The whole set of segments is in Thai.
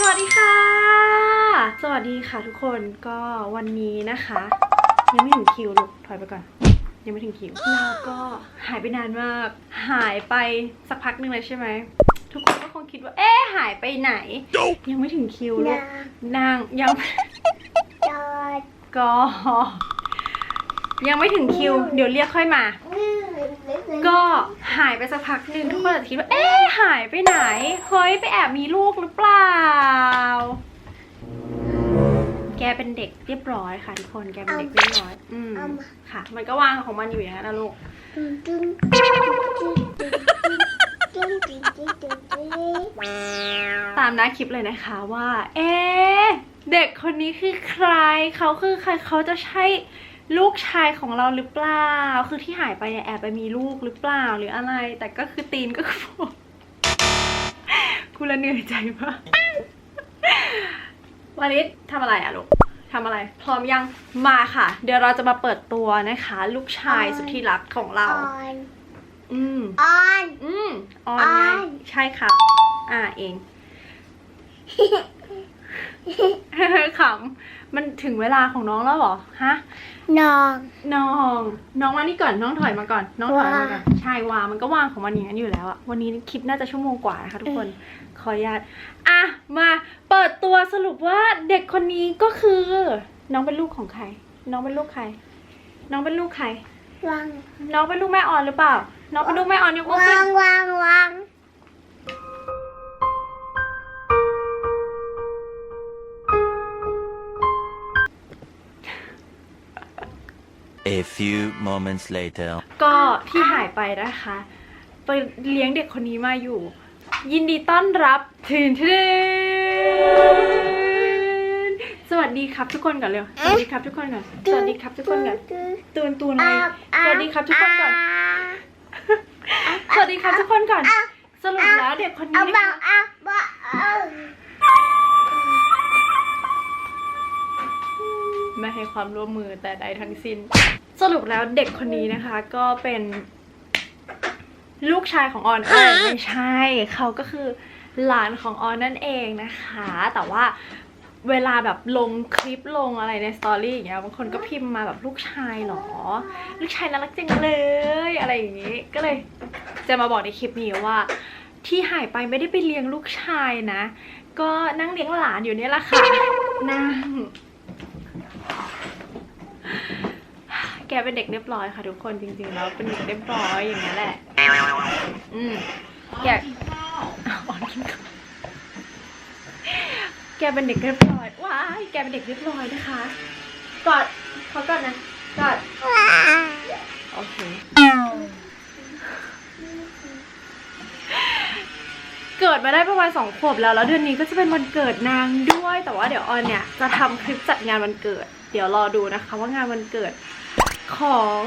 สวัสดีค่ะ สวัสดีค่ะทุกคนก็วันนี้นะคะ ยังไม่ถึงคิวลูกถอยไปก่อน ยังไม่ถึงคิวเราก็หายไปนานมาก หายไปสักพักหนึ่งเลยใช่ไหมทุกคนก็คงคิดว่า เอ๊ะหายไปไหน ยังไม่ถึงคิวลูกนางยังจอดก็ยังไม่ถึงคิว เดี๋ยวเรียกค่อยมา ก็หายไปสักพักหนึ่งทุกคนอาจจะคิดว่าเอ๊ะหายไปไหนเฮ้ยไปแอบมีลูกหรือเปล่า แกเป็นเด็กเรียบร้อยค่ะทุกคนแกเป็นเด็กเรียบร้อย อืมค่ะ มันก็วางของมันอยู่อย่างนั้นนะลูกตามหน้าคลิปเลยนะคะว่า เอ๊เด็กคนนี้คือใครเขาคือใครเขาจะใช่ ลูกชายของเราหรือเปล่า คือที่หายไปเนี่ยแอบไปมีลูกหรือเปล่าหรืออะไร แต่ก็คือตีนก็คือผมกูละเหนื่อยใจมากวาริสทำอะไรอะลูกทำอะไร พร้อมยัง มาค่ะ เดี๋ยวเราจะมาเปิดตัวนะคะ ลูกชายสุดที่รักของเรา อืมออน อืมออนไงออนใช่ครับ อ่าเองขำ มันถึงเวลาของน้องแล้วเหรอ ฮะ น้อง น้อง น้องมานี่ก่อน น้องถอยมาก่อน น้องถอยมาก่อนวางใช่วางมันก็วางของมันอย่างนั้นอยู่แล้วอะวันนี้คลิปน่าจะชั่วโมงกว่านะคะทุกคน ขออนุญาต อะ มาเปิดตัวสรุปว่าเด็กคนนี้ก็คือ น้องเป็นลูกของใคร น้องเป็นลูกใคร น้องเป็นลูกใครวาง น้องเป็นลูกแม่ออนหรือเปล่า น้องเป็นลูกแม่ออนยกมือขึ้วานงวางวาง few moments later. ก็ที่หายไปนะคะ ไปเลี้ยงเด็กคนนี้มาอยู่ ยินดีต้อนรับถึงทีนสวัสดีครับทุกคนก่อนเร็ว สวัสดีครับทุกคนก่อน สวัสดีครับทุกคนก่อนตูนตูนเลยสวัสดีครับทุกคนก่อน สวัสดีครับทุกคนก่อน สรุปแล้วเด็กคนเอานี้บันะงคะเอาบังเอาไม่ให้ความร่วมมือแต่ใดทั้งสิ้น สรุปแล้วเด็กคนนี้นะคะ ก็เป็นลูกชายของออนเอยไม่ใช่ เขาก็คือหลานของออนนั่นเองนะคะ แต่ว่าเวลาแบบลงคลิปลงอะไรในสตอรี่อย่างเงี้ยบางคนก็พิมพ์มาแบบลูกชายเหรอ ลูกชายน่ารักจังเลยอะไรอย่างงี้ ก็เลยจะมาบอกในคลิปนี้ว่าที่หายไปไม่ได้ไปเลี้ยงลูกชายนะ ก็นั่งเลี้ยงหลานอยู่เนี่ยแหละค่ะนั่ง แกเป็นเด็กเรียบร้อยค่ะทุกคนจริงๆแล้วเป็นเด็กเรียบร้อยอย่างนี้ยแหละ อืมแกอ่อนกินข้าวแกเป็นเด็กเรียบร้อยว้ายแกเป็นเด็กเรียบร้อยนะคะกอดเขากอนนะกอดโอเคเกิดมาได้ประมาณสองขวบแล้วแล้วเดือนนี้ก็จะเป็นวันเกิดนางด้วย แต่ว่าเดี๋ยวออนเนี่ยจะทำคลิปจัดงานวันเกิด เดี๋ยวรอดูนะคะ ว่างานวันเกิด ของ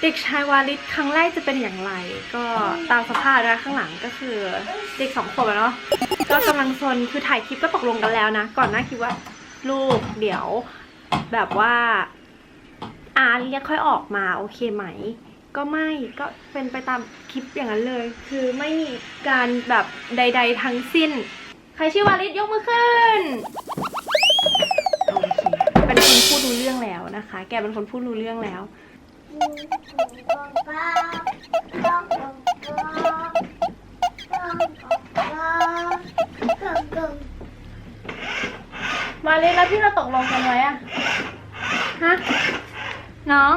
เด็กชายวาลิศครั้งแรกจะเป็นอย่างไร ก็ตามสภาพนะข้างหลังก็คือเด็กสองขวบเนาะก็กำลังซนคือถ่ายคลิปก็ตกลงกันแล้วนะ ก่อนหน้าคิดว่าลูกเดี๋ยวแบบว่าอาเรียกค่อยออกมาโอเคไหม ก็ไม่ก็เป็นไปตามคลิปอย่างนั้นเลย คือไม่มีการแบบใด ๆ ทั้งสิ้น ใครชื่อวาลิศยกมือขึ้น นะคะ แกเป็นคนพูดรู้เรื่องแล้วมาเลยแล้วที่เราตกลงกันไว้อะฮะ น้อง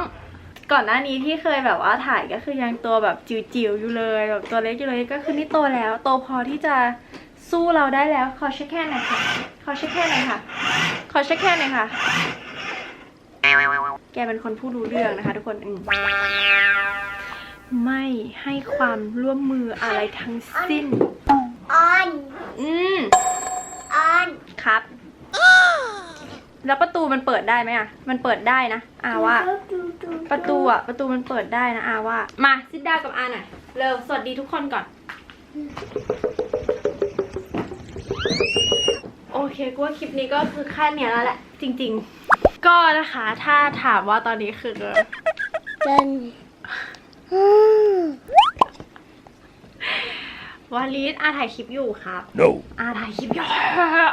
ก่อนหน้านี้ที่เคยแบบว่าถ่ายก็คือยังตัวแบบจิ๋วๆอยู่เลยแบบตัวเล็กอยู่เลยก็คือนี่โตแล้ว โตพอที่จะสู้เราได้แล้ว ขอเช็คแค่หน่อยค่ะ ขอเช็คแค่หน่อยค่ะ ขอเช็คแค่หน่อยค่ะ แกเป็นคนพูดรู้เรื่องนะคะ ทุกคนอืมไม่ให้ความร่วมมืออะไรทั้งสิ้น ออนอืม ออนครับ แล้วประตูมันเปิดได้ไหมอะ มันเปิดได้นะอาว่า ประตูอะ ประตูมันเปิดได้นะอาว่า มาซิดดาวกับอาหน่อยเร็วสวัสดีทุกคนก่อน โอเคกูว่าคลิปนี้ก็คือแค่เนี้ยแล้วแหละ จริง ๆ ก็นะคะ ถ้าถามว่าตอนนี้คือเดินวาลิสอาถ่ายคลิปอยู่ครับ No. อาถ่ายคลิปอยู่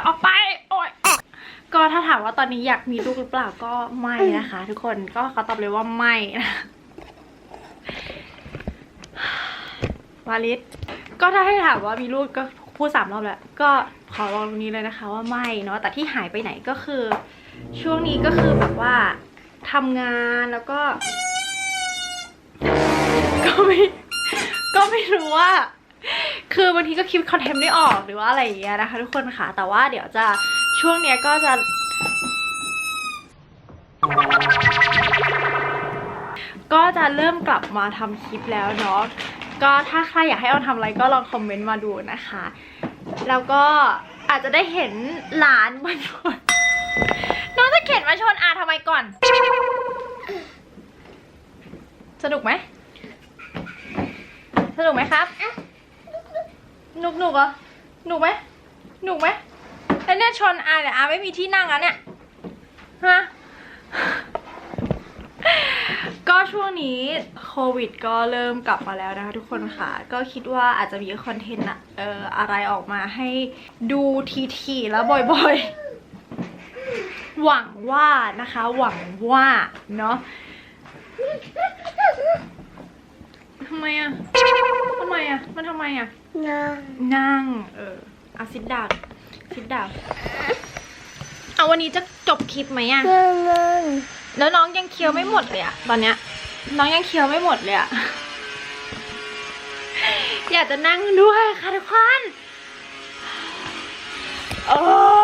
ออกไป โอ๊ยก็ถ้าถามว่าตอนนี้อยากมีลูกหรือเปล่าก็ไม่นะคะ ทุกคนก็เขาตอบเลยว่าไม่นะวาลิสก็ถ้าให้ถามว่ามีลูกก็พูดสามรอบแล้ว ก็ขอลองตรงนี้เลยนะคะว่าไม่เนาะแต่ที่หายไปไหนก็คือ ช่วงนี้ก็คือแบบว่าทำงานแล้วก็ ก็ไม่ก็ไม่รู้ว่า คือบางทีก็คิดคอนเทนต์ไม่ออกหรือว่าอะไรอย่างเงี้ยนะคะทุกคนค่ะ แต่ว่าเดี๋ยวจะช่วงเนี้ยก็จะก็จะเริ่มกลับมาทำคลิปแล้วเนาะ ก็ถ้าใครอยากให้เอาทำอะไรก็ลองคอมเมนต์มาดูนะคะ แล้วก็อาจจะได้เห็นหลานมานน้องจะ เข็นมาชนอาทำไมก่อน สนุกไหม สนุกไหมครับหนุกหนุกเหรอหนุกไหมหนุกไหมแล้วเนี่ยชนอาเนี่ยอาไม่มีที่นั่งอะเนี่ย ฮะ ก็ช่วงนี้โควิดก็เริ่มกลับมาแล้วนะคะทุกคนค่ะ ก็คิดว่าอาจจะมีคอนเทนต์อะเอ่ออะไรออกมาให้ดูทีๆแล้วบ่อยๆ หวังว่านะคะ หวังว่าเนาะทำไมอะทำไมอะมันทำไมอะน้องนั่ง เออเอาซิดดาวซิดดาวเอาวันนี้จะจบคลิปไหมอะน้องน้องแล้วน้องยังเคี้ยวไม่หมดเลยอะตอนเนี้ย น้องยังเคี้ยวไม่หมดเลยอะอยากจะนั่งด้วยค่ะทุกคนโอ้ไปแล้วน้อง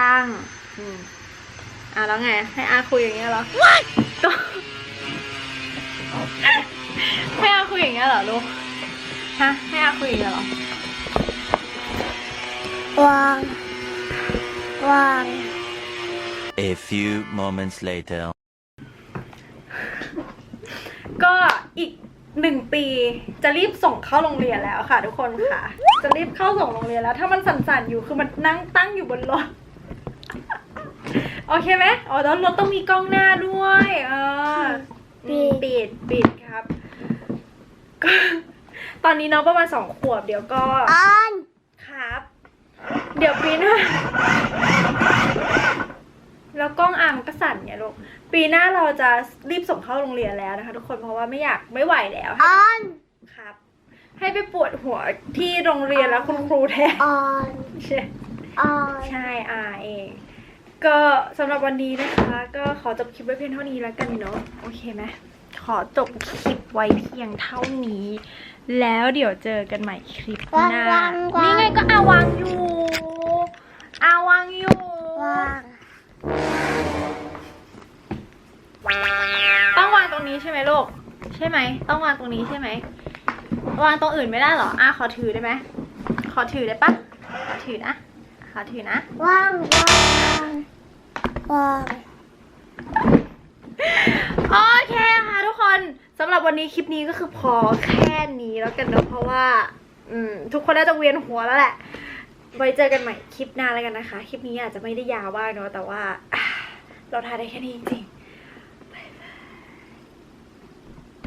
ตั้ง อืมอะแล้วไง ให้อาคุยอย่างเงี้ยเหรอก็ให้อาคุยอย่างเงี้ยเหรอลูก ฮะ ให้อาคุยอย่างเงี้ยเหรอ วางวาง A few moments later. ก็อีกหนึ่งปีจะรีบส่งเข้าโรงเรียนแล้วค่ะ ทุกคนค่ะ จะรีบเข้าส่งโรงเรียนแล้ว ถ้ามันสั่นๆอยู่คือมันนั่งตั้งอยู่บนรถ โอเคไหมอ๋อแล้วรถต้องมีกล้องหน้าด้วยเอออืมปิดปิดครับก็ตอนนี้น้องประมาณสองขวบเดี๋ยวก็ออนครับ เดี๋ยวปีหน้าแล้วกล้องอาร์มนก็สั่นไงลูกปีหน้าเราจะรีบส่งเข้าโรงเรียนแล้วนะคะ ทุกคนเพราะว่าไม่อยากไม่ไหวแล้วออนครับ ให้ไปปวดหัวที่โรงเรียนแล้วคุณครูแทนออนใช่ออนใช่อาเอง ก็สำหรับวันนี้นะคะ ก็ขอจบคลิปไว้เพียงเท่านี้แล้วกันเนาะโอเคไหมขอจบคลิปไว้เพียงเท่านี้ แล้วเดี๋ยวเจอกันใหม่คลิปหน้า นี่ไงก็อาวางอยู่ อาวางอยู่วางต้องวางตรงนี้ใช่ไหมลูก ใช่ไหม ต้องวางตรงนี้ใช่ไหม วางตรงอื่นไม่ได้เหรออะขอถือได้ไหม ขอถือได้ปะขอถือนะข อถือนะวางวางวางโอเคค่ะทุกคนสำหรับวันนี้คลิปนี้ก็คือพอแค่นี้แล้วกันเนอะเพราะว่า อืม ทุกคนน่าจะเวียนหัวแล้วแหละ ไว้เจอกันใหม่คลิปหน้าแล้วกันนะคะ คลิปนี้อาจจะไม่ได้ยาวมากเนอะแต่ว่าอะเราทายได้แค่นี้จริงๆ